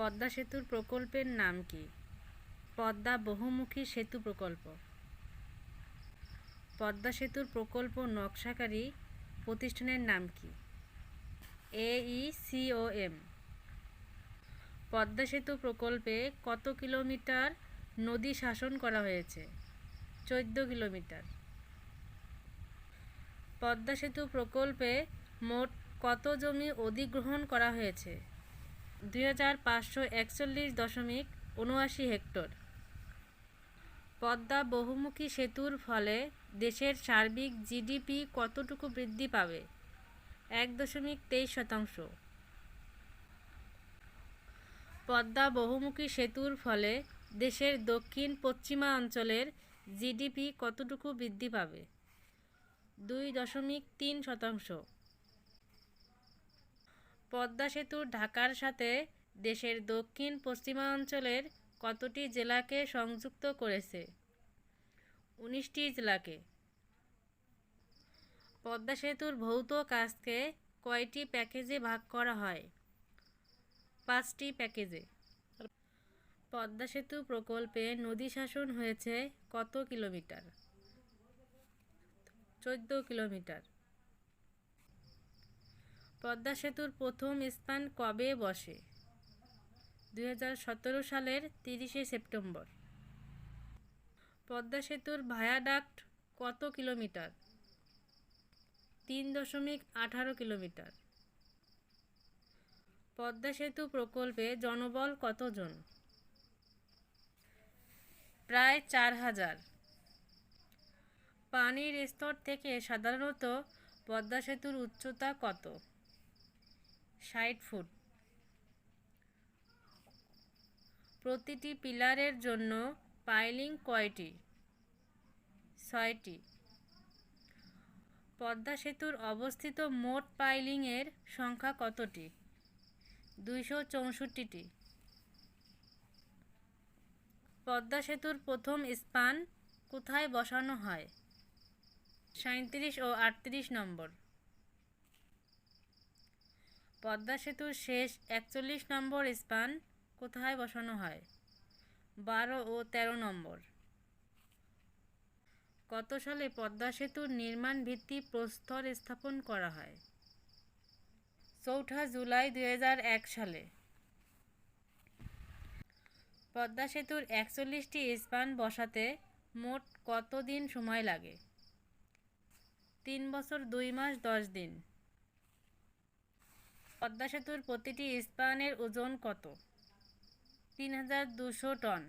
পদ্মা সেতুর প্রকল্পের নাম কি? পদ্মা বহুমুখী সেতু প্রকল্প। পদ্মা সেতুর প্রকল্প নকশাকারী প্রতিষ্ঠানের নাম কি? এইসিওএম পদ্মা সেতু প্রকল্পে কত কিলোমিটার নদী শাসন করা হয়েছে? চোদ্দ কিলোমিটার। পদ্মা সেতু প্রকল্পে মোট কত জমি অধিগ্রহণ করা হয়েছে? দুই হাজার পাঁচশো একচল্লিশ দশমিক উনআশি হেক্টর। পদ্মা বহুমুখী সেতুর ফলে দেশের সার্বিক জিডিপি কতটুকু বৃদ্ধি পাবে? এক দশমিক তেইশ শতাংশ। পদ্মা বহুমুখী সেতুর ফলে দেশের দক্ষিণ পশ্চিমা অঞ্চলের জিডিপি কতটুকু বৃদ্ধি পাবে? দুই দশমিক তিন শতাংশ। পদ্মা সেতু ঢাকার সাথে দেশের দক্ষিণ পশ্চিমাঞ্চলের কতটি জেলাকে সংযুক্ত করেছে? উনিশটি জেলাকে। পদ্মা সেতুর ভৌত কাজকে কয়টি প্যাকেজে ভাগ করা হয়? পাঁচটি প্যাকেজে। পদ্মা সেতু প্রকল্পে নদী শাসন হয়েছে কত কিলোমিটার? চোদ্দ কিলোমিটার। পদ্মা সেতুর প্রথম স্থান কবে বসে? দুই হাজার সতেরো সালের তিরিশে সেপ্টেম্বর। পদ্মা সেতুর ভায়াডাক্ট কত কিলোমিটার? তিন দশমিক আঠারো কিলোমিটার। পদ্মা সেতু প্রকল্পে জনবল কতজন? প্রায় চার হাজার। পানির স্তর থেকে সাধারণত পদ্মা সেতুর উচ্চতা কত? ষাট ফুট। প্রতিটি পিলারের জন্য পাইলিং কয়টি? ছয়টি। পদ্মা সেতুর অবস্থিত মোট পাইলিংয়ের সংখ্যা কতটি? দুইশো চৌষট্টিটি। পদ্মা সেতুর প্রথম স্পান কোথায় বসানো হয়? সাঁত্রিশ ও আটত্রিশ নম্বর। পদ্মা সেতুর শেষ একচল্লিশ নম্বর স্পান কোথায় বসানো হয়? বারো ও ১৩ নম্বর। কত সালে পদ্মা সেতুর নির্মাণ ভিত্তি প্রস্তর স্থাপন করা হয়? চৌঠা জুলাই দু হাজার এক সালে। পদ্মা সেতুর একচল্লিশটি স্পান বসাতে মোট কত দিন সময় লাগে? তিন বছর দুই মাস দশ দিন। পদ্মা সেতুর প্রতিটি স্পানের ওজন কত? তিন হাজার দুশো টন।